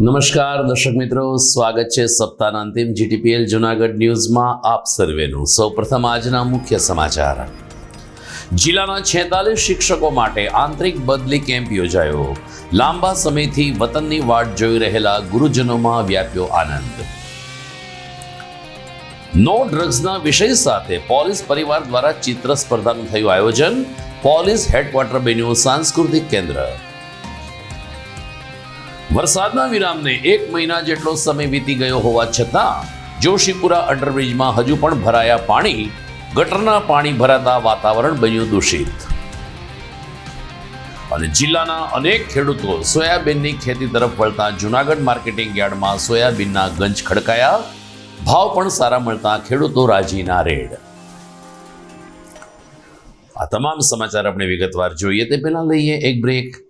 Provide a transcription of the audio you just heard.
નમસ્કાર, દર્શક મિત્રો. સ્વાગત છે સપ્તાહના અંતિમ જીટીપીએલ જુનાગઢ ન્યૂઝમાં આપ સર્વેનું. સૌપ્રથમ આજના મુખ્ય સમાચાર. જિલ્લાના છેતાલીસ શિક્ષકો માટે આંતરિક બદલી કેમ્પ યોજાયો. લાંબા સમયથી વતનની વાટ જોઈ રહેલા ગુરુજનોમાં વ્યાપ્યો આનંદ. નો ડ્રગ્સના વિષય સાથે પોલીસ પરિવાર દ્વારા ચિત્ર સ્પર્ધાનું થયું આયોજન. પોલીસ હેડક્વાર્ટર બન્યું સાંસ્કૃતિક કેન્દ્ર. વરસાદના વિરામને એક મહિના જેટલો સમય વીતી ગયો હોવા છતાં જોશીપુરા અંડરબ્રિજમાં હજુ પણ ભરાયા પાણી, ગટરના પાણી ભરાતા વાતાવરણ બન્યું દૂષિત. અને જિલ્લાના અનેક ખેડૂતો સોયાબીનની ખેતી તરફ વળતા જુનાગઢ માર્કેટિંગ યાર્ડમાં સોયાબીનના ગંજ ખડકાયા. ભાવ પણ સારા મળતા ખેડૂતો રાજીના રેડ. આ તમામ સમાચાર આપણે વિગતવાર જોઈએ તે પહેલાં લઈએ એક બ્રેક.